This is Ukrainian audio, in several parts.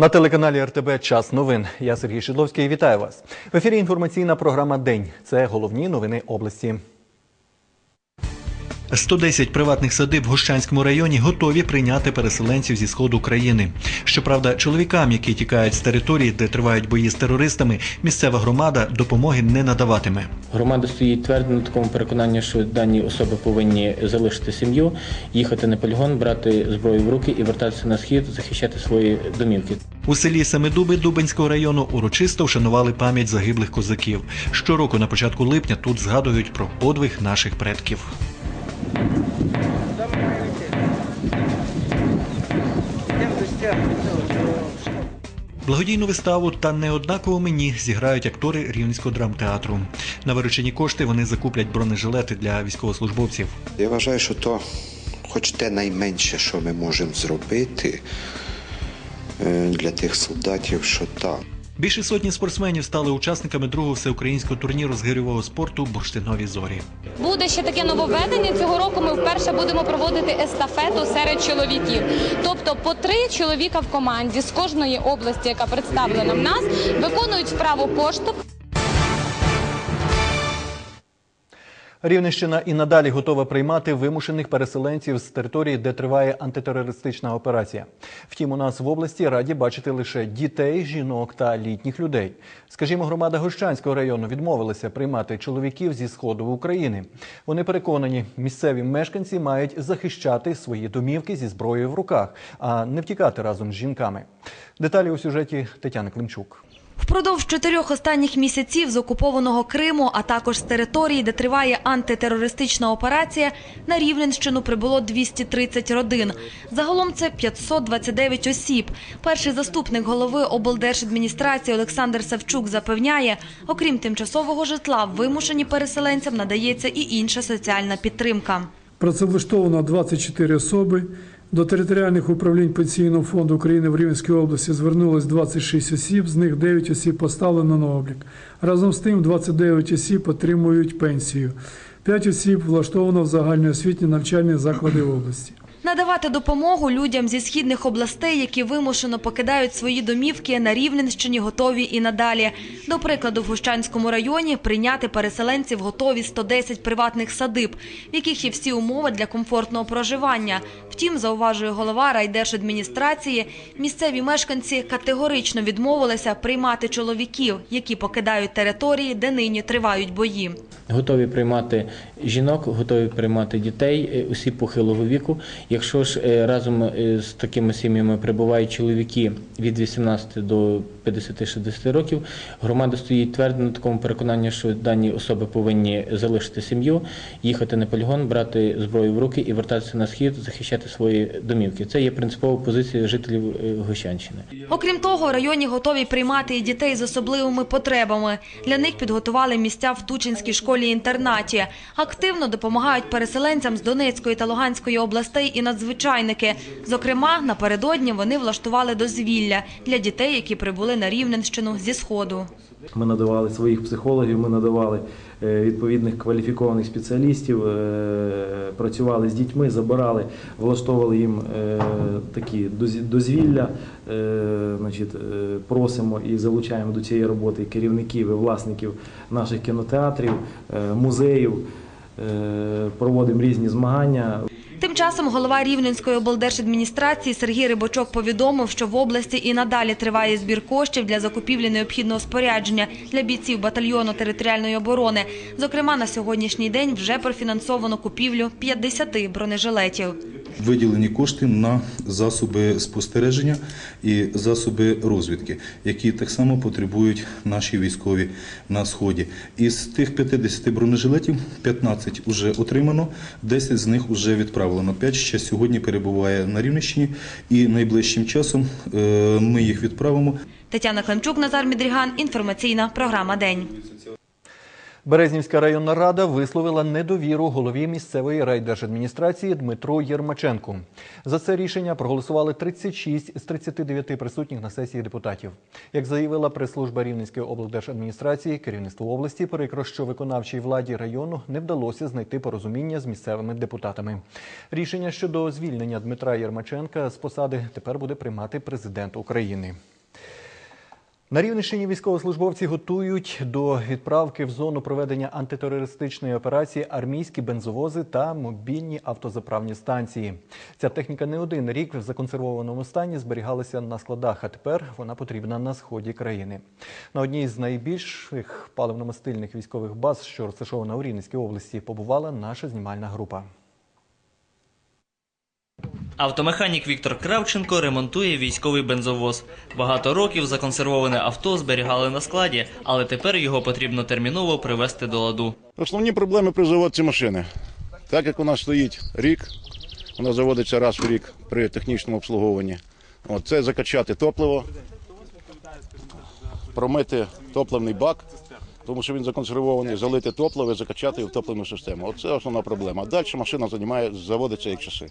На телеканалі РТБ Час новин. Я Сергій Шидловський. Вітаю вас. В ефірі інформаційна програма День. Це головні новини області. 110 приватних садиб в Гощанському районі готові прийняти переселенців зі сходу країни. Щоправда, чоловікам, які тікають з території, де тривають бої з терористами, місцева громада допомоги не надаватиме. Громада стоїть твердо на такому переконанні, що дані особи повинні залишити сім'ю, їхати на полігон, брати зброю в руки і вертатися на схід, захищати свої домівки. У селі Семидуби Дубенського району урочисто вшанували пам'ять загиблих козаків. Щороку на початку липня тут згадують про подвиг наших предків. Благодійну виставу та неоднаково мені зіграють актори Рівненського драмтеатру. На виручені кошти вони закуплять бронежилети для військовослужбовців. Я вважаю, що то хоч те найменше, що ми можемо зробити е, для тих солдатів, що так. Більше сотні спортсменів стали учасниками другого всеукраїнського турніру з гирьового спорту Бурштинові зорі. Буде ще таке нововведення. Цього року ми вперше будемо проводити естафету серед чоловіків. Тобто по три чоловіка в команді з кожної області, яка представлена в нас, виконують вправу поштовх. Рівненщина і надалі готова приймати вимушених переселенців з території, де триває антитерористична операція. Втім, у нас в області раді бачити лише дітей, жінок та літніх людей. Скажімо, громада Гощанського району відмовилася приймати чоловіків зі сходу України. Вони переконані, місцеві мешканці мають захищати свої домівки зі зброєю в руках, а не втікати разом з жінками. Деталі у сюжеті Тетяни Климчук. Впродовж чотирьох останніх місяців з окупованого Криму, а також з території, де триває антитерористична операція, на Рівненщину прибуло 230 родин. Загалом це 529 осіб. Перший заступник голови облдержадміністрації Олександр Савчук запевняє, окрім тимчасового житла, вимушені переселенцям надається і інша соціальна підтримка. Працевлаштовано 24 особи. До територіальних управлінь Пенсійного фонду України в Рівненській області звернулось 26 осіб, з них 9 осіб поставлено на облік. Разом з тим 29 осіб отримують пенсію. 5 осіб влаштовано в загальноосвітні навчальні заклади області. Надавати допомогу людям зі східних областей, які вимушено покидають свої домівки на Рівненщині, готові і надалі. До прикладу, в Гущанському районі прийняти переселенців готові 110 приватних садиб, в яких є всі умови для комфортного проживання. Втім, зауважує голова райдержадміністрації, місцеві мешканці категорично відмовилися приймати чоловіків, які покидають території, де нині тривають бої. Готові приймати жінок, готові приймати дітей, е, усі похилого віку. Якщо ж е, разом е, з такими сім'ями прибувають чоловіки від 18 до 50-60 років, громада стоїть твердо на такому переконанні, що дані особи повинні залишити сім'ю, їхати на полігон, брати зброю в руки і вертатися на схід, захищати свої домівки. Це є принципова позиція жителів е, Гощанщини. Окрім того, районі готові приймати і дітей з особливими потребами. Для них підготували місця в Тучинській школі-інтернаті. Активно допомагають переселенцям з Донецької та Луганської областей і надзвичайники. Зокрема, напередодні вони влаштували дозвілля для дітей, які прибули на Рівненщину зі Сходу. Ми надавали своїх психологів, ми надавали е, відповідних кваліфікованих спеціалістів, е, працювали з дітьми, забирали, влаштовували їм е, такі доз- дозвілля. Просимо і залучаємо до цієї роботи керівників і власників наших кінотеатрів, музеїв. Проводимо різні змагання. Тим часом голова Рівненської облдержадміністрації Сергій Рибачок повідомив, що в області і надалі триває збір коштів для закупівлі необхідного спорядження для бійців батальйону територіальної оборони. Зокрема, на сьогоднішній день вже профінансовано купівлю 50 бронежилетів. Виділені кошти на засоби спостереження і засоби розвідки, які так само потребують наші військові на сході. Із тих 50 бронежилетів 15 вже отримано, 10 з них вже відправлено. 5 ще сьогодні перебуває на Рівненщині, і найближчим часом е, ми їх відправимо. Тетяна Климчук, Назар Мідріган. Інформаційна програма День. Березнівська районна рада висловила недовіру голові місцевої райдержадміністрації Дмитру Єрмаченку. За це рішення проголосували 36 з 39 присутніх на сесії депутатів. Як заявила прес-служба Рівненської облдержадміністрації, керівництво області прикро, що виконавчій владі району не вдалося знайти порозуміння з місцевими депутатами. Рішення щодо звільнення Дмитра Єрмаченка з посади тепер буде приймати президент України. На Рівненщині військовослужбовці готують до відправки в зону проведення антитерористичної операції армійські бензовози та мобільні автозаправні станції. Ця техніка не один рік в законсервованому стані зберігалася на складах, а тепер вона потрібна на сході країни. На одній з найбільших паливно-мастильних військових баз, що розташована у Рівненській області, побувала наша знімальна група. Автомеханік Віктор Кравченко ремонтує військовий бензовоз. Багато років законсервоване авто зберігали на складі, але тепер його потрібно терміново привести до ладу. Основні проблеми при заводці машини. Так як вона стоїть рік, вона заводиться раз в рік при технічному обслуговуванні. От, це закачати топливо, промити топливний бак, тому що він законсервований, залити топливо закачати в топливну систему. Оце основна проблема. Далі машина займає, заводиться як часи.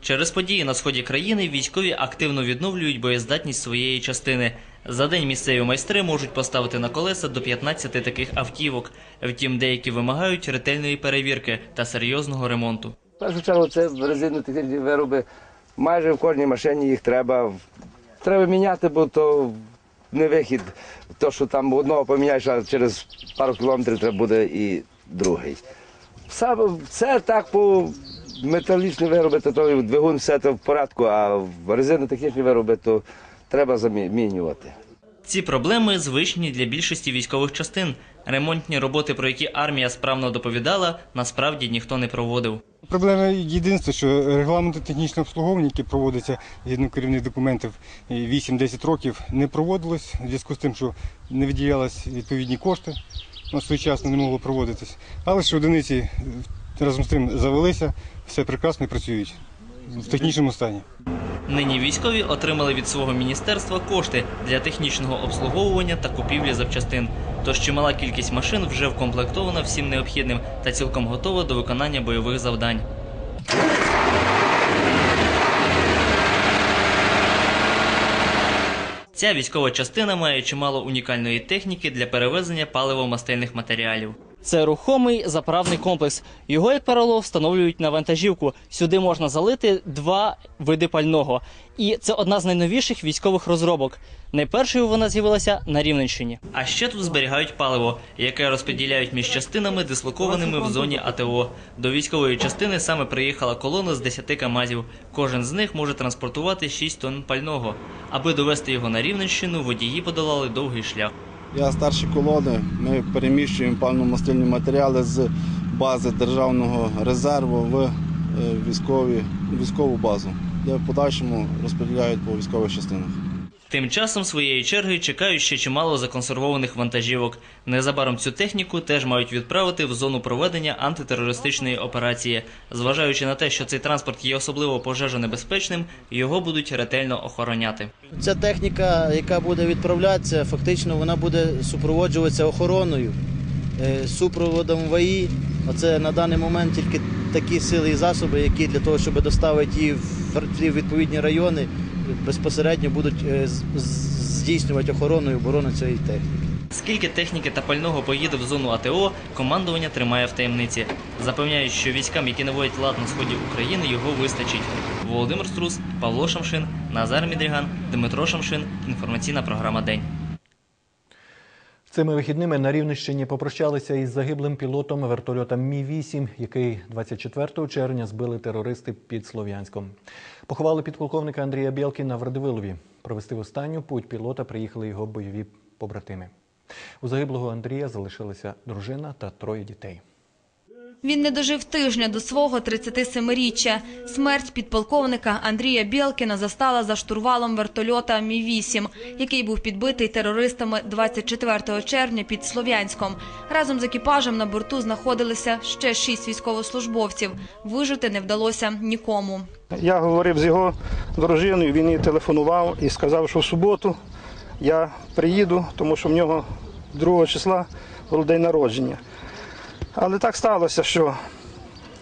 Через події на сході країни військові активно відновлюють боєздатність своєї частини. За день місцеві майстри можуть поставити на колеса до 15 таких автівок. Втім, деякі вимагають ретельної перевірки та серйозного ремонту. В першу чергу це резинно-технічні вироби. Майже в кожній машині їх треба. Треба міняти, бо то не вихід. То, що там одного поміняєш, а через пару кілометрів треба буде і другий. Все, все так по металічні вироби, то, то двигун все це в порядку, а в резинно-технічні вироби то треба замінювати. Ці проблеми звичні для більшості військових частин. Ремонтні роботи, про які армія справно доповідала, насправді ніхто не проводив. Проблема єдинства, що регламенти технічного обслуговування, які проводяться згідно керівних документів і 8-10 років, не проводилось в зв'язку з тим, що не виділялись відповідні кошти, на своєчасно не могло проводитись. Але ж одиниці е, разом з тим завелися, все прекрасно і працюють в технічному стані. Нині військові отримали від свого міністерства кошти для технічного обслуговування та купівлі запчастин. Тож чимала кількість машин вже вкомплектована всім необхідним та цілком готова до виконання бойових завдань. Ця військова частина має чимало унікальної техніки для перевезення паливо-мастильних матеріалів. Це рухомий заправний комплекс. Його, як правило, встановлюють на вантажівку. Сюди можна залити два види пального. І це одна з найновіших військових розробок. Найпершою вона з'явилася на Рівненщині. А ще тут зберігають паливо, яке розподіляють між частинами, дислокованими в зоні АТО. До військової частини саме приїхала колона з 10 КАМАЗів. Кожен з них може транспортувати 6 тонн пального. Аби довести його на Рівненщину, водії подолали довгий шлях. Я старші колони. Ми переміщуємо паливно-мастильні матеріали з бази державного резерву в е, військові, військову базу, де в подальшому розподіляють по військових частинах. Тим часом своєї черги чекають ще чимало законсервованих вантажівок. Незабаром цю техніку теж мають відправити в зону проведення антитерористичної операції. Зважаючи на те, що цей транспорт є особливо пожежонебезпечним, його будуть ретельно охороняти. Ця техніка, яка буде відправлятися, фактично вона буде супроводжуватися охороною, е, супроводом ВАІ. Оце на даний момент тільки такі сили і засоби, які для того, щоб доставити її в відповідні райони, безпосередньо будуть е, здійснювати охорону і оборону цієї техніки. Скільки техніки та пального поїде в зону АТО, командування тримає в таємниці. Запевняють, що військам, які наводять лад на сході України, його вистачить. Володимир Струс, Павло Шамшин, Назар Мідріган, Дмитро Шамшин. Інформаційна програма День. Цими вихідними на Рівненщині попрощалися із загиблим пілотом вертольота Мі-8, який 24 червня збили терористи під Слов'янськом. Поховали підполковника Андрія Бєлкіна в Радивилові. Провести в останню путь пілота приїхали його бойові побратими. У загиблого Андрія залишилася дружина та троє дітей. Він не дожив тижня до свого 37-річчя. Смерть підполковника Андрія Білкіна застала за штурвалом вертольота Мі-8, який був підбитий терористами 24 червня під Слов'янськом. Разом з екіпажем на борту знаходилися ще шість військовослужбовців. Вижити не вдалося нікому. Я говорив з його дружиною, він їй телефонував і сказав, що в суботу я приїду, тому що в нього 2 числа день народження. Але так сталося, що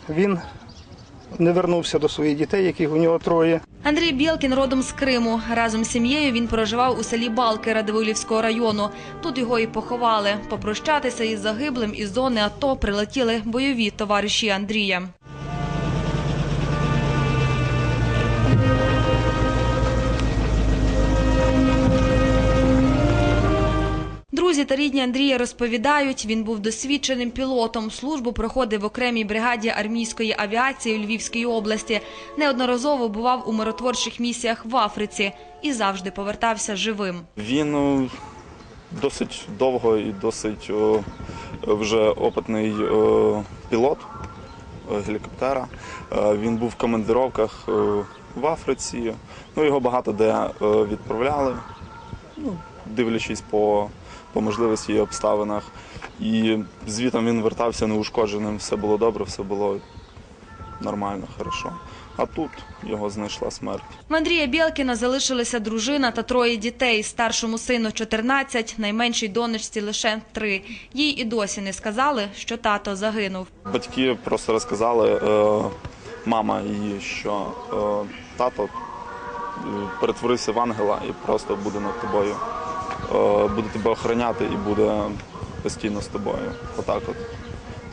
він не вернувся до своїх дітей, яких у нього троє. Андрій Білкін родом з Криму. Разом з сім'єю він проживав у селі Балки Радивилівського району. Тут його і поховали. Попрощатися із загиблим із зони АТО прилетіли бойові товариші Андрія. Друзі та рідні Андрія розповідають, він був досвідченим пілотом. Службу проходив в окремій бригаді армійської авіації у Львівській області. Неодноразово бував у миротворчих місіях в Африці і завжди повертався живим. Він е, досить довго і досить вже опитний пілот гелікоптера. Е, Він був в командировках в Африці. Ну, його багато де відправляли, ну, дивлячись по, по можливості і обставинах. І звітом він вертався неушкодженим, все було добре, все було нормально, хорошо. А тут його знайшла смерть. В Андрія Білкіна залишилися дружина та троє дітей. Старшому сину 14, найменшій донечці лише 3. Їй і досі не сказали, що тато загинув. Батьки просто розказали, е, мама її, що е, тато е, перетворився в ангела і просто буде над тобою, буде тебе охороняти і буде постійно з тобою. Отак от.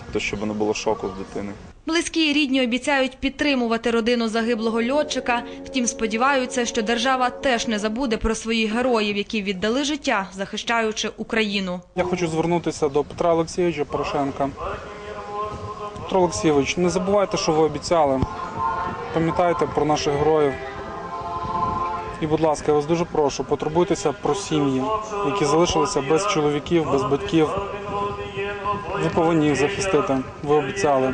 Тобто, щоб не було шоку в дитини. Близькі і рідні обіцяють підтримувати родину загиблого льотчика. Втім, сподіваються, що держава теж не забуде про своїх героїв, які віддали життя, захищаючи Україну. Я хочу звернутися до Петра Олексійовича Порошенка. Петро Олексійович, не забувайте, що ви обіцяли. Пам'ятайте про наших героїв. І, будь ласка, я вас дуже прошу, потурбуйтеся про сім'ї, які залишилися без чоловіків, без батьків. Ви повинні їх захистити. Ви обіцяли.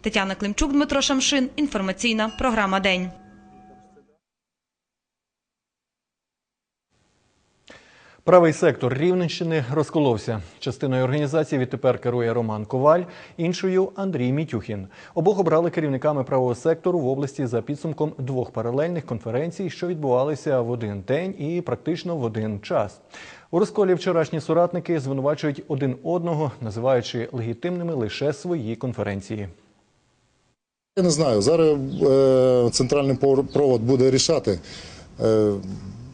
Тетяна Климчук, Дмитро Шамшин. Інформаційна програма День. Правий сектор Рівненщини розколовся. Частиною організації відтепер керує Роман Коваль, іншою Андрій Мітюхін. Обох обрали керівниками правого сектору в області за підсумком двох паралельних конференцій, що відбувалися в один день і практично в один час. У розколі вчорашні соратники звинувачують один одного, називаючи легітимними лише свої конференції. Я не знаю. Зараз е, центральний провод буде рішати. Е,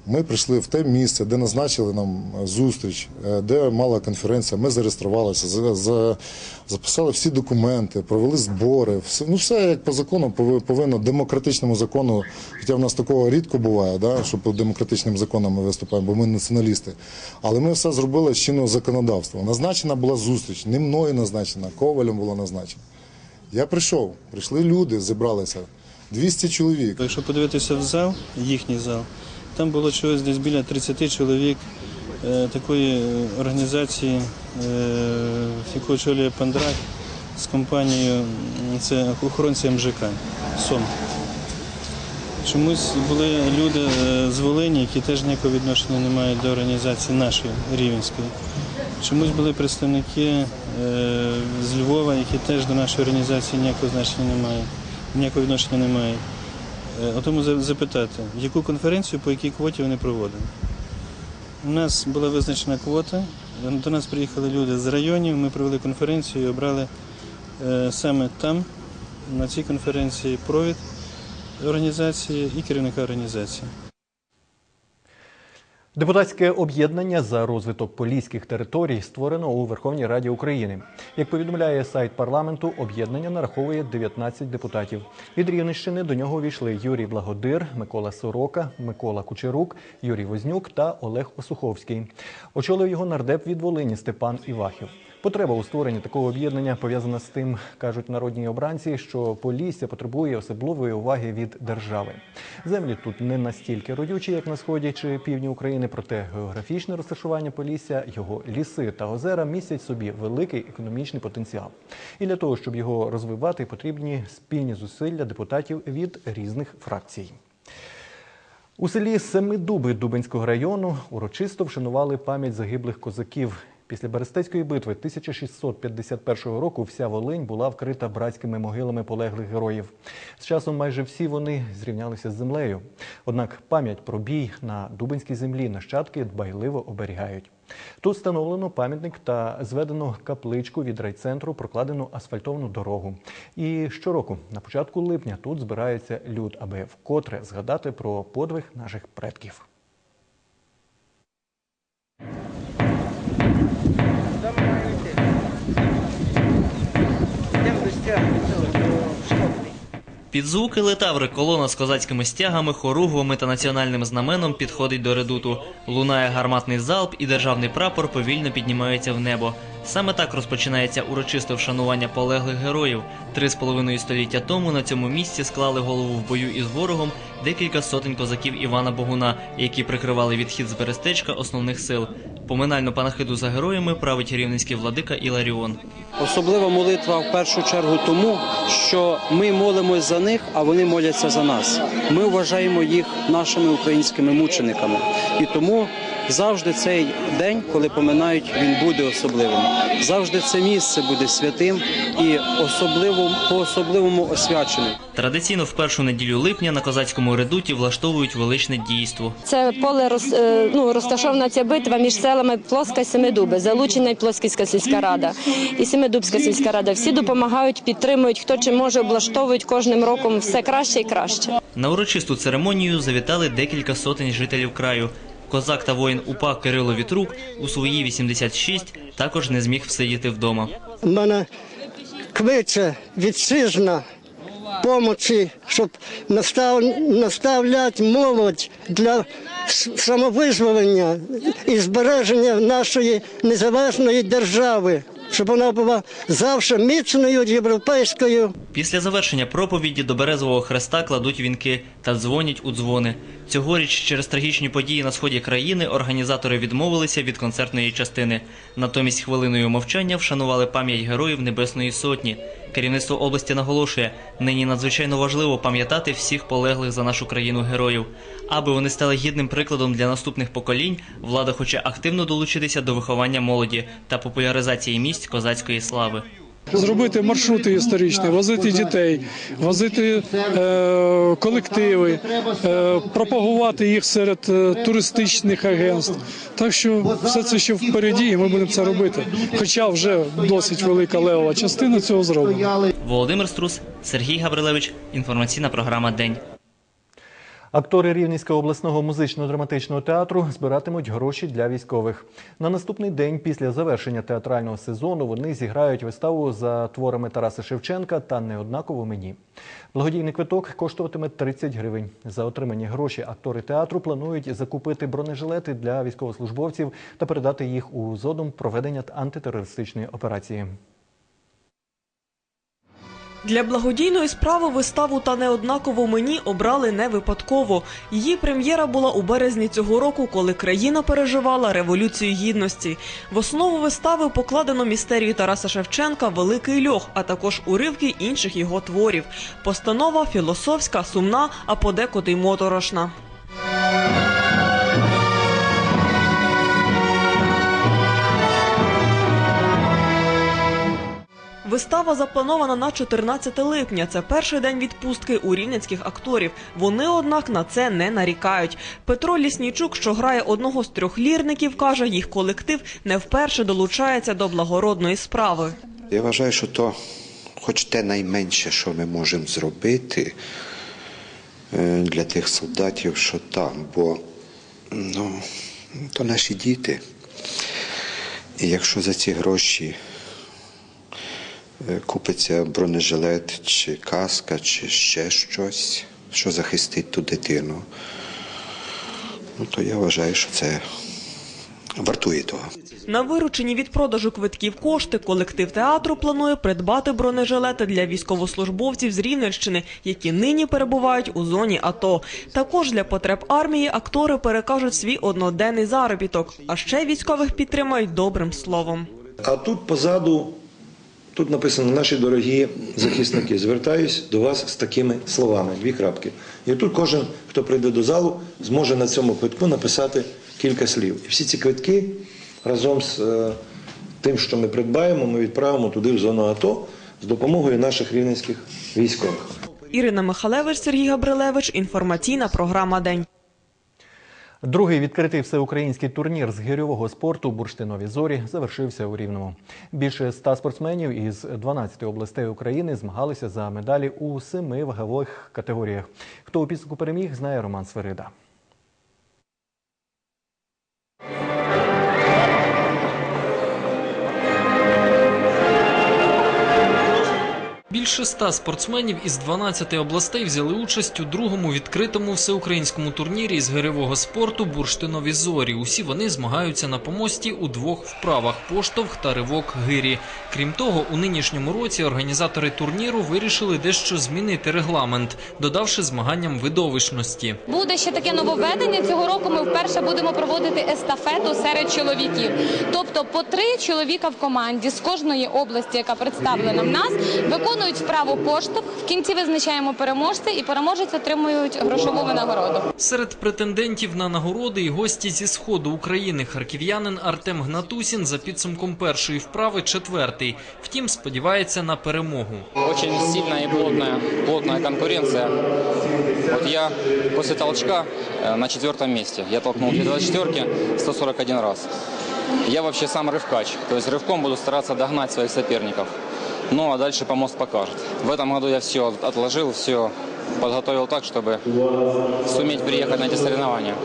ми прийшли в те місце, де назначили нам зустріч, е, де мала конференція. Ми зареєструвалися, за, за, записали всі документи, провели збори. Все, ну все як по закону пови- повинно демократичному закону. Хоча в нас такого рідко буває, да, що по демократичним законам ми виступаємо, бо ми націоналісти. Але ми все зробили з чинного законодавства. Назначена була зустріч, не мною назначена, ковалем було назначено. Я прийшов, прийшли люди, зібралися. 200 чоловік. Якщо подивитися в зал, їхній зал, там було чогось десь біля 30 чоловік е, такої е, організації, е, яку очолює Пандрак з компанією, це охоронці МЖК СОМ. Чомусь були люди з Волині, які теж ніякого відношення не мають до організації нашої рівенської. Чомусь були представники з Львова, які теж до нашої організації ніякого значення не мають, ніякого відношення не мають. Е, От тому запитати, яку конференцію по якій квоті вони проводили. У нас була визначена квота, до нас приїхали люди з районів, ми провели конференцію і обрали е, саме там, на цій конференції, провід організації і керівника організації. Депутатське об'єднання за розвиток поліських територій створено у Верховній Раді України. Як повідомляє сайт парламенту, об'єднання нараховує 19 депутатів. Від Рівненщини до нього увійшли Юрій Благодир, Микола Сорока, Микола Кучерук, Юрій Вознюк та Олег Осуховський. Очолив його нардеп від Волині Степан Івахів. Потреба у створенні такого об'єднання пов'язана з тим, кажуть народні обранці, що Полісся потребує особливої уваги від держави. Землі тут не настільки родючі, як на сході чи півдні України, проте географічне розташування Полісся, його ліси та озера містять собі великий економічний потенціал. І для того, щоб його розвивати, потрібні спільні зусилля депутатів від різних фракцій. У селі Семидуби Дубенського району урочисто вшанували пам'ять загиблих козаків. Після Берестецької битви 1651 року вся Волинь була вкрита братськими могилами полеглих героїв. З часом майже всі вони зрівнялися з землею. Однак пам'ять про бій на Дубинській землі нащадки дбайливо оберігають. Тут встановлено пам'ятник та зведено капличку від райцентру, прокладену асфальтовну дорогу. І щороку, на початку липня, тут збирається люд, аби вкотре згадати про подвиг наших предків. Під звуки летаври колона з козацькими стягами, хоругвами та національним знаменом підходить до редуту. Лунає гарматний залп, і державний прапор повільно піднімається в небо. Саме так розпочинається урочисте вшанування полеглих героїв. Три з половиною століття тому на цьому місці склали голову в бою із ворогом декілька сотень козаків Івана Богуна, які прикривали відхід з Берестечка основних сил. Поминальну панахиду за героями править рівненський владика Іларіон. Особлива молитва в першу чергу тому, що ми молимось за них, а вони моляться за нас. Ми вважаємо їх нашими українськими мучениками. І тому завжди цей день, коли поминають, він буде особливим. Завжди це місце буде святим і особливо по особливому освяченим. Традиційно в першу неділю липня на козацькому редуті влаштовують величне дійство. Це поле роз, е, ну, розташована ця битва між селами Плоска і Семидуби, залучена і Плосківська сільська рада і Семидубська сільська рада. Всі допомагають, підтримують, хто чи може облаштовують кожним роком все краще і краще. На урочисту церемонію завітали декілька сотень жителів краю. Козак та воїн УПА Кирило Вітрук у свої 86 також не зміг всидіти вдома. Мене квиче вітчизна помочі, щоб настав, наставляти молодь для самовизволення і збереження нашої незалежної держави, щоб вона була завжди міцною європейською. Після завершення проповіді до березового хреста кладуть вінки та дзвонять у дзвони. Цьогоріч через трагічні події на сході країни організатори відмовилися від концертної частини. Натомість хвилиною мовчання вшанували пам'ять героїв Небесної Сотні. Керівництво області наголошує, нині надзвичайно важливо пам'ятати всіх полеглих за нашу країну героїв. Аби вони стали гідним прикладом для наступних поколінь, влада хоче активно долучитися до виховання молоді та популяризації місць козацької слави. Зробити маршрути історичні, возити дітей, возити е, колективи, е, пропагувати їх серед е, туристичних агентств. Так що все це ще впереді, і ми будемо це робити. Хоча вже досить велика левова частина цього зроблена. Володимир Струс, Сергій Гаврилевич. Інформаційна програма День. Актори Рівненського обласного музично-драматичного театру збиратимуть гроші для військових. На наступний день після завершення театрального сезону вони зіграють виставу за творами Тараса Шевченка та неоднаково мені. Благодійний квиток коштуватиме 30 гривень. За отримані гроші актори театру планують закупити бронежилети для військовослужбовців та передати їх у зону проведення антитерористичної операції. Для благодійної справи виставу та неоднаково мені обрали не випадково. Її прем'єра була у березні цього року, коли країна переживала революцію гідності. В основу вистави покладено містерію Тараса Шевченка Великий льох, а також уривки інших його творів. Постанова філософська, сумна, а подекуди й моторошна. Вистава запланована на 14 липня. Це перший день відпустки у рівненських акторів. Вони, однак, на це не нарікають. Петро Ліснічук, що грає одного з трьох лірників, каже, їх колектив не вперше долучається до благородної справи. Я вважаю, що то хоч те найменше, що ми можемо зробити е, для тих солдатів, що там, бо ну, то наші діти. І якщо за ці гроші купиться бронежилет, чи каска, чи ще щось, що захистить ту дитину, ну, то я вважаю, що це вартує того. На виручені від продажу квитків кошти колектив театру планує придбати бронежилети для військовослужбовців з Рівненщини, які нині перебувають у зоні АТО. Також для потреб армії актори перекажуть свій одноденний заробіток, а ще військових підтримають добрим словом. А тут позаду, тут написано наші дорогі захисники. Звертаюсь до вас з такими словами, дві крапки. І тут кожен, хто прийде до залу, зможе на цьому квитку написати кілька слів. І всі ці квитки разом з е, тим, що ми придбаємо, ми відправимо туди в зону АТО з допомогою наших рівненських військових. Ірина Михалевич, Сергій Габрилевич. Інформаційна програма День. Другий відкритий всеукраїнський турнір з гирьового спорту Бурштинові зорі завершився у Рівному. Більше ста спортсменів із 12 областей України змагалися за медалі у семи вагових категоріях. Хто у підсумку переміг, знає Роман Сверида. Більше ста спортсменів із 12 областей взяли участь у другому відкритому всеукраїнському турнірі з гиревого спорту Бурштинові зорі. Усі вони змагаються на помості у двох вправах поштовх та ривок гирі. Крім того, у нинішньому році організатори турніру вирішили дещо змінити регламент, додавши змаганням видовищності. Буде ще таке нововведення. Цього року ми вперше будемо проводити естафету серед чоловіків. Тобто по три чоловіка в команді з кожної області, яка представлена в нас, виконують вправу поштовх. В кінці визначаємо переможця, і переможець отримують грошову винагороду. Серед претендентів на нагороди і гості зі сходу України харків'янин Артем Гнатусін за підсумком першої вправи четвертий. Втім, сподівається на перемогу. Очень сильная и плотная, плотная конкуренция. Вот я после толчка э, на четвертом месте. Я толкнул две 24 141 раз. Я вообще сам рывкач, то есть рывком буду стараться догнать своих соперников. Ну а дальше помост покажет. В этом году я все отложил, все подготовил так, чтобы суметь приехать на эти соревнования.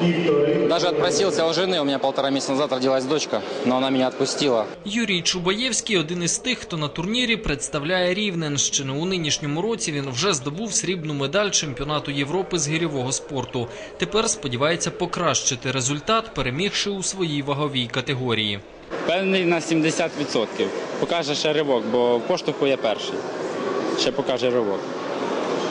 Даже отпросился у жены, у меня полтора месяца назад родилась дочка, но она меня отпустила. Юрій Чубаєвський один із тих, хто на турнірі представляє Рівненщину. У нинішньому році він вже здобув срібну медаль чемпіонату Європи з гирьового спорту. Тепер сподівається покращити результат, перемігши у своїй ваговій категорії. Певний на 70%. Покаже ще ривок, бо в поштовху я перший. Ще покаже ривок.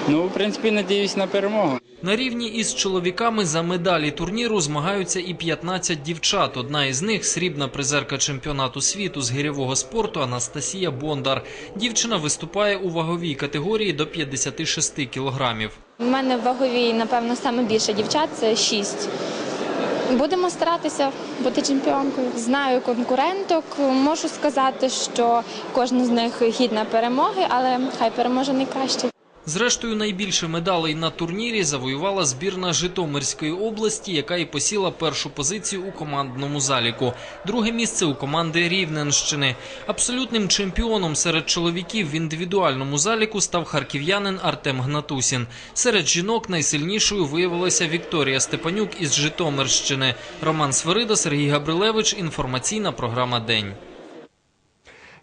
Ну, в принципі, надіюсь на перемогу. На рівні із чоловіками за медалі турніру змагаються і 15 дівчат. Одна із них срібна призерка чемпіонату світу з гирьового спорту Анастасія Бондар. Дівчина виступає у ваговій категорії до 56 кілограмів. У мене в ваговій, напевно, саме більше дівчат це шість. Будемо старатися бути чемпіонкою. Знаю конкуренток. Можу сказати, що кожна з них гідна перемоги, але хай переможе найкраще. Зрештою, найбільше медалей на турнірі завоювала збірна Житомирської області, яка і посіла першу позицію у командному заліку. Друге місце у команди Рівненщини. Абсолютним чемпіоном серед чоловіків в індивідуальному заліку став харків'янин Артем Гнатусін. Серед жінок найсильнішою виявилася Вікторія Степанюк із Житомирщини. Роман Сверида, Сергій Габрилевич. Інформаційна програма День.